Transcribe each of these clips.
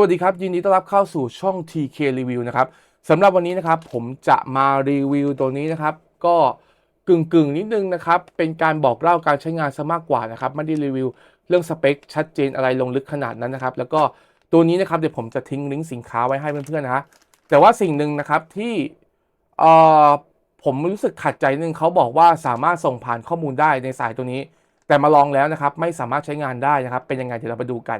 วัสดีครับ ยินดีต้อนรับเข้าสู่ช่อง TK Review นะครับสำหรับวันนี้นะครับผมจะมารีวิวตัวนี้นะครับ ก็กึ่งกึ่งนิดนึงนะครับ เป็นการบอกเล่าการใช้งานซะมากกว่านะครับไม่ได้รีวิวเรื่องสเปคชัดเจนอะไรลงลึกขนาดนั้นนะครับ แล้วก็ตัวนี้นะครับเดี๋ยวผมจะทิ้งลิงก์สินค้าไว้ให้เพื่อนๆนะฮะแต่ว่าสิ่งหนึ่งนะครับที่เอ่อผมรู้สึกขัดใจนึงเขาบอกว่าสามารถส่งผ่านข้อมูลได้ในสายตัวนี้ แต่มาลองแล้วนะครับ ไม่สามารถใช้งานได้นะครับ เป็นยังไงเดี๋ยวเราไปดูกัน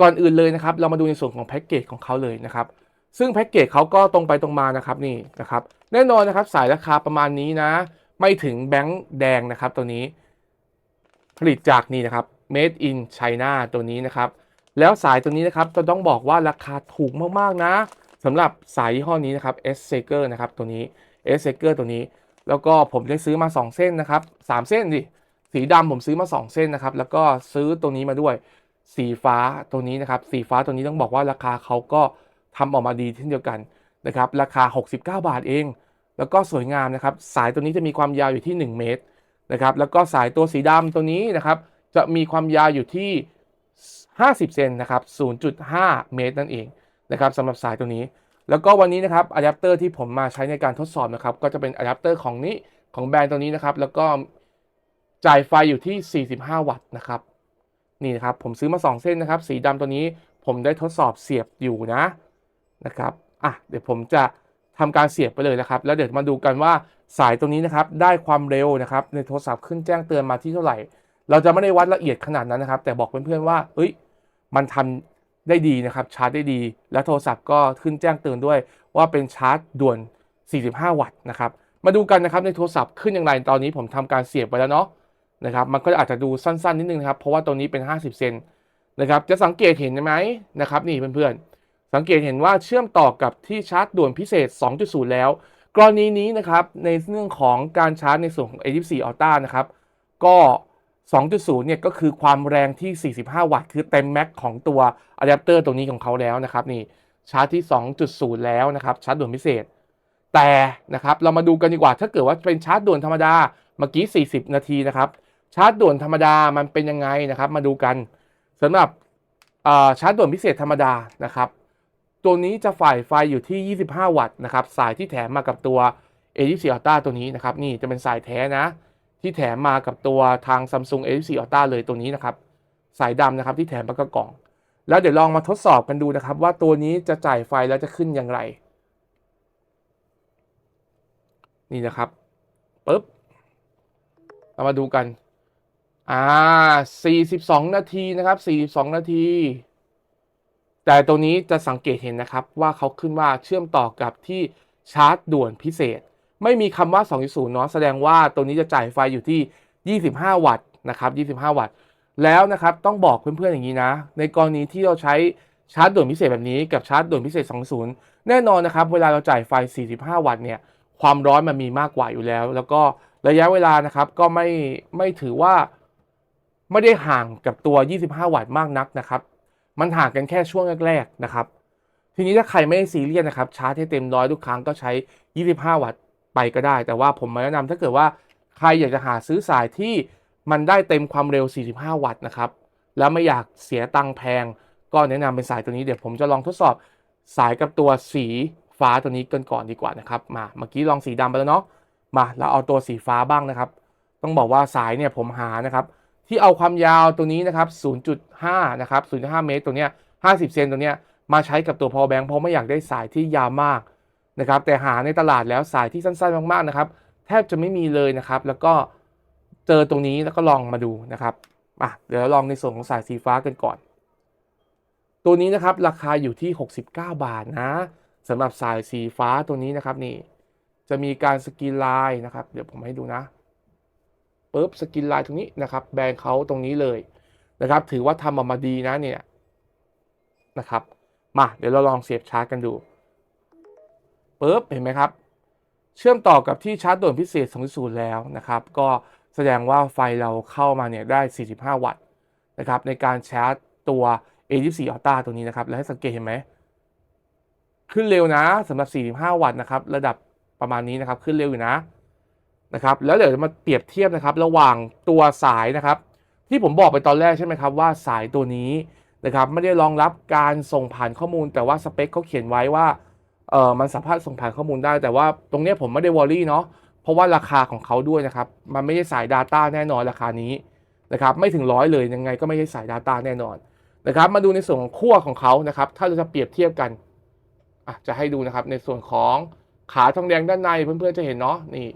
ก่อนอื่นเลยนะครับ เรามาดูในส่วนของแพ็กเกจของเขาเลยนะครับ ซึ่งแพ็กเกจเขาก็ตรงไปตรงมานะครับนี่นะครับแน่นอนนะครับสายราคาประมาณนี้นะ ไม่ถึงแบงค์แดงนะครับตัวนี้ ผลิตจากนี่นะครับ made in China ตัวนี้นะครับ แล้วสายตัวนี้นะครับจะต้องบอกว่าราคาถูกมากๆนะสำหรับสายยี่ห้อนี้นะครับ S s a g e r นะครับตัวนี้ S s a g e r ตัวนี้ แล้วก็ผมได้ซื้อมา 2 เส้นนะครับ 3 เส้นดิสีดำผมซื้อมา 2 เส้นนะครับ แล้วก็ซื้อตัวนี้มาด้วย สีฟ้าตัวนี้นะครับ สีฟ้าตัวนี้ต้องบอกว่าราคาเขาก็ทำออกมาดีเช่นเดียวกันนะครับ ราคา 69 บาทเอง แล้วก็สวยงามนะครับ สายตัวนี้จะมีความยาวอยู่ที่ 1 เมตรนะครับ แล้วก็สายตัวสีดำตัวนี้นะครับ จะมีความยาวอยู่ที่ 50 เซนนะครับ 0.5 เมตรนั่นเองนะครับสำหรับสายตัวนี้ แล้วก็วันนี้นะครับอะแดปเตอร์ที่ผมมาใช้ในการทดสอบนะครับ ก็จะเป็นอะแดปเตอร์ของนี้ของแบรนด์ตัวนี้นะครับ แล้วก็จ่ายไฟอยู่ที่ 45 วัตต์นะครับ นี่นะครับผมซื้อมา 2 เส้นนะครับ สีดำตัวนี้ผมได้ทดสอบเสียบอยู่นะนะครับอะเดี๋ยวผมจะทำการเสียบไปเลยนะครับ แล้วเดี๋ยวมาดูกันว่าสายตัวนี้นะครับได้ความเร็วนะครับในโทรศัพท์ขึ้นแจ้งเตือนมาที่เท่าไหร่ เราจะไม่ได้วัดละเอียดขนาดนั้นนะครับ แต่บอกเพื่อนๆว่าเอ้ยมันทำได้ดีนะครับชาร์จได้ดี และโทรศัพท์ก็ขึ้นแจ้งเตือนด้วย ว่าเป็นชาร์จด่วน 45 วัตต์นะครับมาดูกันนะครับในโทรศัพท์ขึ้นอย่างไรตอนนี้ผมทำการเสียบไปแล้วเนาะ นะครับมันก็อาจจะดูสั้นๆ นิดนึงนะครับ เพราะว่าตัวนี้เป็น 50 เซนนะครับจะสังเกตเห็นไหมนะครับนี่เพื่อนๆ สังเกตเห็นว่าเชื่อมต่อกับที่ชาร์จด่วนพิเศษ 2.0 แล้ว กรณีนี้นะครับในเรื่องของการชาร์จในส่วนของ A24 Ultra นะครับก็ 2.0 เนี่ยก็คือความแรงที่ 45 วัตต์ คือเต็มแม็กของตัวอะแดปเตอร์ตรงนี้ของเขาแล้วนะครับนี่ชาร์จที่ 2.0 แล้วนะครับชาร์จด่วนพิเศษ แต่นะครับเรามาดูกันดีกว่าถ้าเกิดว่าเป็นชาร์จด่วนธรรมดาเมื่อกี้ 40 นาทีนะครับ ชาร์จด่วนธรรมดามันเป็นยังไงนะครับ มาดูกันสำหรับชาร์จด่วนพิเศษธรรมดานะครับ ตัวนี้จะฝ่ายไฟอยู่ที่ 25 วัตต์นะครับ สายที่แถมมากับตัว A24 Ultra ตัวนี้นะครับ นี่จะเป็นสายแท้นะ ที่แถมมากับตัวทาง Samsung A24 Ultra เลยตัวนี้นะครับ สายดำนะครับที่แถมมากับกล่อง แล้วเดี๋ยวลองมาทดสอบกันดูนะครับ ว่าตัวนี้จะจ่ายไฟแล้วจะขึ้นอย่างไร นี่นะครับปึ๊บเรามาดูกัน อ่า42 นาทีนะครับ 42 นาที แต่ตรงนี้จะสังเกตเห็นนะครับว่าเขาขึ้นว่าเชื่อมต่อกับที่ชาร์จด่วนพิเศษ ไม่มีคำว่า 2.0เนาะแสดงว่าตัวนี้จะจ่ายไฟอยู่ที่ 25 วัตต์นะครับ 25 วัตต์ แล้วนะครับต้องบอกเพื่อนๆอย่างนี้นะ ในกรณีที่เราใช้ชาร์จด่วนพิเศษแบบนี้กับชาร์จด่วนพิเศษ 2.0 แน่นอนนะครับ เวลาเราจ่ายไฟ 45 วัตต์เนี่ยความร้อนมันมีมากกว่าอยู่แล้ว แล้วก็ระยะเวลานะครับก็ไม่ไม่ถือว่า ไม่ได้ห่างกับตัว 25 วัตต์มากนักนะครับ มันห่างกันแค่ช่วงแรกๆนะครับ ทีนี้ถ้าใครไม่ได้ซีเรียสนะครับชาร์จให้เต็มร้อยทุกครั้งก็ใช้ 25 วัตต์ไปก็ได้ แต่ว่าผมมาแนะนำถ้าเกิดว่าใครอยากจะหาซื้อสายที่มันได้เต็มความเร็ว 45 วัตต์นะครับ แล้วไม่อยากเสียตังค์แพง ก็แนะนำเป็นสายตัวนี้เดี๋ยวผมจะลองทดสอบสายกับตัวสีฟ้าตัวนี้กันก่อนดีกว่านะครับ มาเมื่อกี้ลองสีดำไปแล้วเนาะ มาเราเอาตัวสีฟ้าบ้างนะครับ ต้องบอกว่าสายเนี่ยผมหานะครับ ที่เอาความยาวตัวนี้นะครับ 0.5 นะครับ 0.5 เมตรตัวเนี้ย 50 เซนตัวเนี้ย มาใช้กับตัว power bank เพราะไม่อยากได้สายที่ยาวมากนะครับ แต่หาในตลาดแล้วสายที่สั้นๆมากๆนะครับ แทบจะไม่มีเลยนะครับ แล้วก็เจอตรงนี้แล้วก็ลองมาดูนะครับอะเดี๋ยวลองในส่วนของสายสีฟ้ากันก่อน ตัวนี้นะครับราคาอยู่ที่ 69 บาทนะสำหรับสายสีฟ้าตัวนี้นะครับนี่ จะมีการสกินไลน์นะครับ เดี๋ยวผมให้ดูนะ ปุ๊บสกินไลน์ตรงนี้นะครับแบรนเขาตรงนี้เลยนะครับ ถือว่าทำออกมาดีนะเนี่ยนะครับมาเดี๋ยวเราลองเสียบชาร์จกันดูปุ๊บเห็นไหมครับ เชื่อมต่อกับที่ชาร์จด่วนพิเศษ2.0แล้วนะครับ ก็แสดงว่าไฟเราเข้ามาเนี่ยได้ 45 วัตต์นะครับในการชาร์จตัว A24 Ultra ตัวนี้นะครับ แล้วให้สังเกตเห็นไหม ขึ้นเร็วนะสำหรับ 45 วัตต์นะครับ ระดับประมาณนี้นะครับ ขึ้นเร็วอยู่นะ นะครับแล้วเดี๋ยวมาเปรียบเทียบนะครับระหว่างตัวสายนะครับ ที่ผมบอกไปตอนแรกใช่ไหมครับว่าสายตัวนี้นะครับไม่ได้รองรับการส่งผ่านข้อมูล แต่ว่าสเปคเขาเขียนไว้ว่าเออมันสามารถส่งผ่านข้อมูลได้ แต่ว่าตรงนี้ผมไม่ได้วอรี่เนาะเพราะว่าราคาของเขาด้วยนะครับ มันไม่ใช่สาย Data แน่นอนราคานี้นะครับไม่ถึงร้อยเลยยังไงก็ไม่ใช่สาย Data แน่นอนนะครับ มาดูในส่วนของขั้วของเขานะครับ ถ้าเราจะเปรียบเทียบกันะจะให้ดูนะครับในส่วนของขาทองแดงด้านในเพื่อนๆจะเห็นเนาะนี่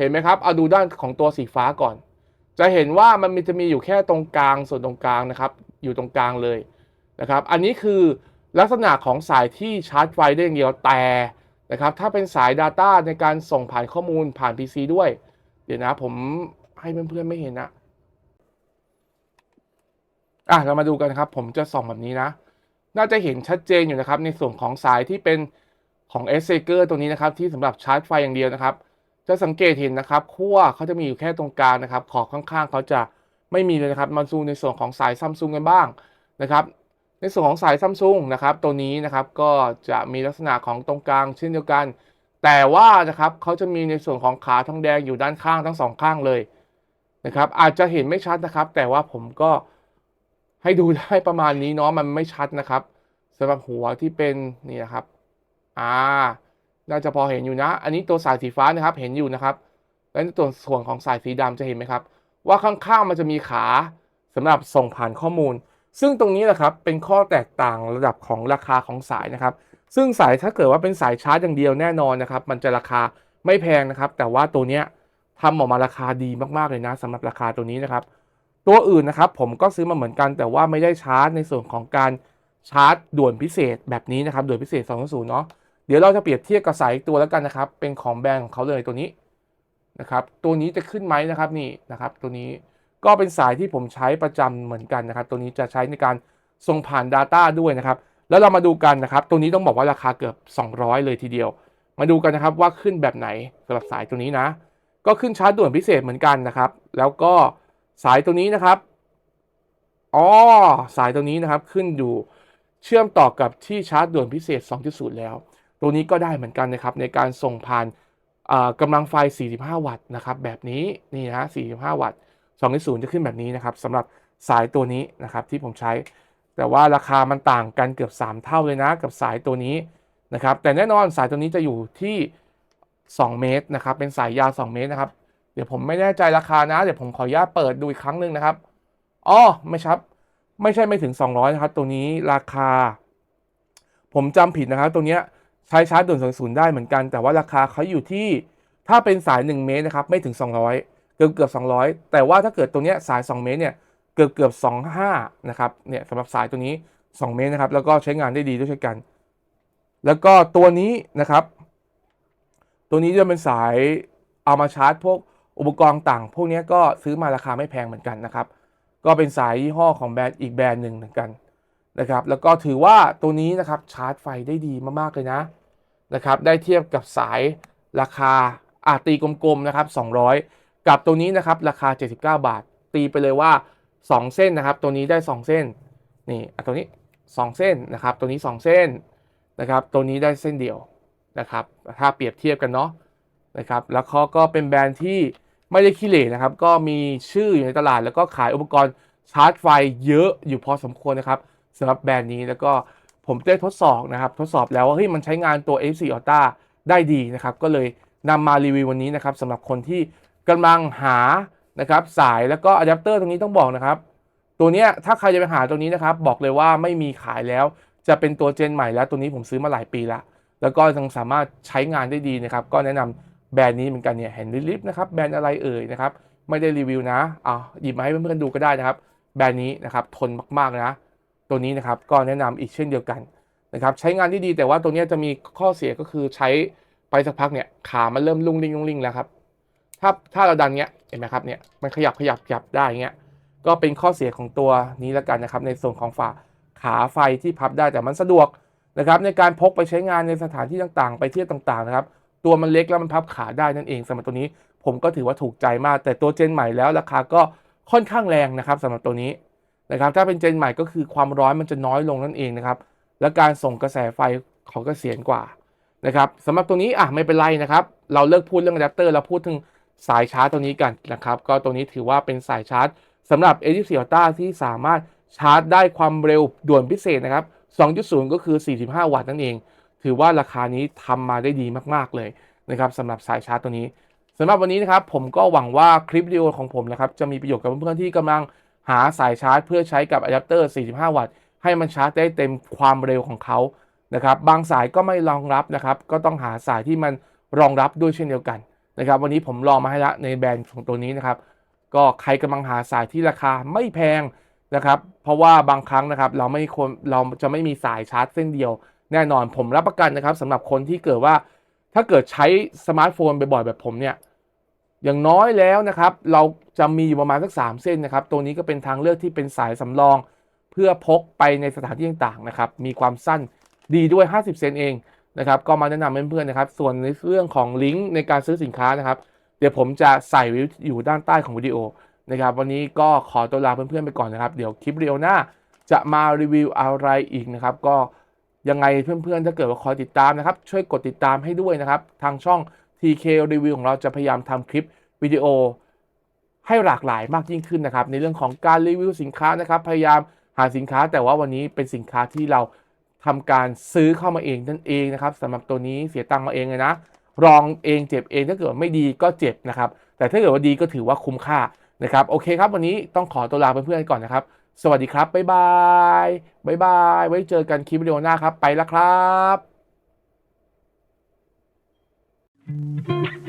เห็นไหมครับเอาดูด้านของตัวสีฟ้าก่อน จะเห็นว่ามันมีจะมีอยู่แค่ตรงกลางส่วนตรงกลางนะครับ อยู่ตรงกลางเลยนะครับ อันนี้คือลักษณะของสายที่ชาร์จไฟได้อย่างเดียวแต่นะครับถ้าเป็นสาย Data ในการส่งผ่านข้อมูลผ่าน PC ด้วย เดี๋ยวนะผมให้เพื่อนๆไม่เห็นนะอะเรามาดูกันครับ ผมจะส่องแบบนี้นะ น่าจะเห็นชัดเจนอยู่นะครับ ในส่วนของสายที่เป็นของ s อ s ตัวนี้นะครับ ที่สำหรับชาร์จไฟอย่างเดียวนะครับ จะสังเกตเห็นนะครับขั้วเขาจะมีอยู่แค่ตรงกลางนะครับ ขอบข้างๆเขาจะไม่มีเลยนะครับมาดูในส่วนของสายซัมซุงกันบ้างนะครับ ในส่วนของสายซัมซุงนะครับ ตัวนี้นะครับก็จะมีลักษณะของตรงกลางเช่นเดียวกัน แต่ว่านะครับเขาจะมีในส่วนของขาทองแดงอยู่ด้านข้างทั้งสองข้างเลยนะครับ อาจจะเห็นไม่ชัดนะครับ แต่ว่าผมก็ให้ดูได้ประมาณนี้เนาะมันไม่ชัดนะครับสำหรับหัวที่เป็นนี่นะครับอ่า น่าจะพอเห็นอยู่นะ อันนี้ตัวสายสีฟ้านะครับเห็นอยู่นะครับ และในตัวส่วนของสายสีดำจะเห็นไหมครับ ว่าข้างๆมันจะมีขาสำหรับส่งผ่านข้อมูล ซึ่งตรงนี้แหละครับเป็นข้อแตกต่างระดับของราคาของสายนะครับ ซึ่งสายถ้าเกิดว่าเป็นสายชาร์จอย่างเดียวแน่นอนนะครับ มันจะราคาไม่แพงนะครับ แต่ว่าตัวเนี้ยทำออกมาราคาดีมากๆเลยนะสำหรับราคาตัวนี้นะครับ ตัวอื่นนะครับผมก็ซื้อมาเหมือนกัน แต่ว่าไม่ได้ชาร์จในส่วนของการชาร์จด่วนพิเศษแบบนี้นะครับด่วนพิเศษ2.0เนาะ เดี๋ยวเราจะเปรียบเทียบกับสายอีกตัวแล้วกันนะครับ เป็นของแบรนด์ของเขาเลยตัวนี้นะครับ ตัวนี้จะขึ้นไหมนะครับนี่นะครับ ตัวนี้ก็เป็นสายที่ผมใช้ประจำเหมือนกันนะครับ ตัวนี้จะใช้ในการส่งผ่าน Data ด้วยนะครับ แล้วเรามาดูกันนะครับ ตัวนี้ต้องบอกว่าราคาเกือบ 200 เลยทีเดียว มาดูกันนะครับว่าขึ้นแบบไหนสำหรับสายตัวนี้นะ ก็ขึ้นชาร์จด่วนพิเศษเหมือนกันนะครับ แล้วก็สายตัวนี้นะครับอ๋อสายตัวนี้นะครับขึ้นอยู่เชื่อมต่อกับที่ชาร์จด่วนพิเศษ 2.0 แล้ว ตัวนี้ก็ได้เหมือนกันนะครับในการส่งผ่านกำลังไฟ 45 วัตต์นะครับแบบนี้นี่นะ45 วัตต์2.0จะขึ้นแบบนี้นะครับสำหรับสายตัวนี้นะครับที่ผมใช้ แต่ว่าราคามันต่างกันเกือบ 3 เท่าเลยนะกับสายตัวนี้นะครับแต่แน่นอนสายตัวนี้จะอยู่ที่ 2 เมตรนะครับเป็นสายยาว 2 เมตรนะครับเดี๋ยวผมไม่แน่ใจราคานะ เดี๋ยวผมขออนุญาตเปิดดูอีกครั้งหนึ่งนะครับอ๋อไม่ครับไม่ใช่ไม่ถึง 200นะครับตัวนี้ราคา ผมจำผิดนะครับตัวเนี้ย ใช้ชาร์จด่วนศูนย์ได้เหมือนกัน แต่ว่าราคาเขาอยู่ที่ถ้าเป็นสาย 1 เมตรนะครับไม่ถึง 200 เกือบเกือบ200 แต่ว่าถ้าเกิดตัวเนี้ยสาย 2 เมตรเนี่ยเกือบเกือบ25นะครับเนี่ยสำหรับสายตัวนี้ 2 เมตรนะครับแล้วก็ใช้งานได้ดีด้วยเช่นกัน แล้วก็ตัวนี้นะครับ ตัวนี้จะเป็นสายเอามาชาร์จพวกอุปกรณ์ต่าง พวกนี้ก็ซื้อมาราคาไม่แพงเหมือนกันนะครับ ก็เป็นสายยี่ห้อของแบรนด์อีกแบรนด์หนึ่งเหมือนกัน นะครับแล้วก็ถือว่าตัวนี้นะครับชาร์จไฟได้ดีมากๆเลยนะนะครับได้เทียบกับสายราคาอาตีกลมๆนะครับ200 กับตัวนี้นะครับราคา 79 บาท ตีไปเลยว่า 2 เส้นนะครับ ตัวนี้ได้ 2 เส้นนี่ตัวนี้ 2 เส้นนะครับ ตัวนี้ 2 เส้นนะครับตัวนี้ได้เส้นเดียวนะครับถ้าเปรียบเทียบกันเนาะนะครับแล้วเขาก็เป็นแบรนด์ที่ไม่ได้ขี้เหร่นะครับ ก็มีชื่ออยู่ในตลาด แล้วก็ขายอุปกรณ์ชาร์จไฟเยอะอยู่พอสมควรนะครับ สำหรับแบรนด์นี้แล้วก็ผมได้ทดสอบนะครับ ทดสอบแล้วว่าเฮ้ยมันใช้งานตัว F4 Ultra ได้ดีนะครับ ก็เลยนำมารีวิววันนี้นะครับสำหรับคนที่กำลังหานะครับสายแล้วก็อะแดปเตอร์ตรงนี้ต้องบอกนะครับ ตัวเนี้ยถ้าใครจะไปหาตัวนี้นะครับ บอกเลยว่าไม่มีขายแล้ว จะเป็นตัวเจนใหม่แล้วตัวนี้ผมซื้อมาหลายปีละแล้วก็ยังสามารถใช้งานได้ดีนะครับ ก็แนะนำแบรนด์นี้เหมือนกันเนี่ยเห็นลิฟนะครับแบรนด์อะไรเอ่ยนะครับไม่ได้รีวิวนะอ่าหยิบมาให้เพื่อนๆดูก็ได้นะครับ แบรนด์นี้นะครับทนมากๆนะ ตัวนี้นะครับก็แนะนำอีกเช่นเดียวกันนะครับใช้งานที่ดีแต่ว่าตัวนี้จะมีข้อเสียก็คือใช้ไปสักพักเนี่ยขามันเริ่มลุ่งลิงลุ่งลิงแล้วครับถ้าถ้าเราดันเนี้ยเห็นไหมครับเนี่ยมันขยับขยับขยับได้เงี้ยก็เป็นข้อเสียของตัวนี้แล้วกันนะครับในส่วนของฝาขาไฟที่พับได้แต่มันสะดวกนะครับในการพกไปใช้งานในสถานที่ต่างๆ ไปเที่ยวต่างๆนะครับตัวมันเล็กแล้วมันพับขาได้นั่นเองสำหรับตัวนี้ผมก็ถือว่าถูกใจมาก แต่ตัวเจนใหม่แล้วราคาก็ค่อนข้างแรงนะครับสำหรับตัวนี้ นะครับถ้าเป็นเจนใหม่ก็คือความร้อนมันจะน้อยลงนั่นเองนะครับและการส่งกระแสไฟเขาก็เสียงกว่านะครับสำหรับตัวนี้อะไม่เป็นไรนะครับ เราเลิกพูดเรื่องอะแดปเตอร์เราพูดถึงสายชาร์จตัวนี้กันนะครับ ก็ตัวนี้ถือว่าเป็นสายชาร์จสำหรับ A24 Ultra ที่สามารถชาร์จได้ความเร็วด่วนพิเศษนะครับ 2.0 ก็คือ 45 วัตต์นั่นเอง ถือว่าราคานี้ทำมาได้ดีมากๆเลยนะครับสำหรับสายชาร์จตัวนี้สำหรับวันนี้นะครับผมก็หวังว่าคลิปวิดีโอของผมนะครับจะมีประโยชน์กับเพื่อนๆที่กำลัง หาสายชาร์จเพื่อใช้กับอะแดปเตอร์ 45 วัตต์ ให้มันชาร์จได้เต็มความเร็วของเขานะครับ บางสายก็ไม่รองรับนะครับ ก็ต้องหาสายที่มันรองรับด้วยเช่นเดียวกันนะครับ วันนี้ผมลองมาให้ละในแบรนด์ของตัวนี้นะครับ ก็ใครกำลังหาสายที่ราคาไม่แพงนะครับ เพราะว่าบางครั้งนะครับเราไม่คนเราจะไม่มีสายชาร์จเส้นเดียว แน่นอนผมรับประกันนะครับสำหรับคนที่เกิดว่า ถ้าเกิดใช้สมาร์ทโฟนบ่อยๆแบบผมเนี่ยอย่างน้อยแล้วนะครับ เรา จะมีอยู่ประมาณสัก 3 เส้นนะครับ ตัวนี้ก็เป็นทางเลือกที่เป็นสายสำรอง เพื่อพกไปในสถานที่ต่างๆนะครับ มีความสั้นดีด้วย 50 เซนเองนะครับ ก็มาแนะนำเพื่อนๆนะครับ ส่วนในเรื่องของลิงก์ในการซื้อสินค้านะครับ เดี๋ยวผมจะใส่ไว้อยู่ด้านใต้ของวิดีโอนะครับ วันนี้ก็ขอตัวลาเพื่อนๆไปก่อนนะครับ เดี๋ยวคลิปวิดีโอหน้าจะมารีวิวอะไรอีกนะครับ ก็ยังไงเพื่อนๆ ถ้าเกิดว่าคอยติดตามนะครับ ช่วยกดติดตามให้ด้วยนะครับ ทางช่อง TK Review ของเราจะพยายามทำคลิปวิดีโอ ให้หลากหลายมากยิ่งขึ้นนะครับในเรื่องของการรีวิวสินค้านะครับพยายามหาสินค้าแต่ว่าวันนี้เป็นสินค้าที่เราทำการซื้อเข้ามาเองนั่นเองนะครับสำหรับตัวนี้เสียตังค์มาเองเลยนะรองเองเจ็บเองถ้าเกิดไม่ดีก็เจ็บนะครับแต่ถ้าเกิดว่าดีก็ถือว่าคุ้มค่านะครับโอเคครับ วันนี้ต้องขอตัวลาเพื่อนๆก่อนนะครับ สวัสดีครับ บ๊ายบายบ๊ายบายไว้เจอกันคลิปวิดีโอหน้าครับ ไปแล้วครับ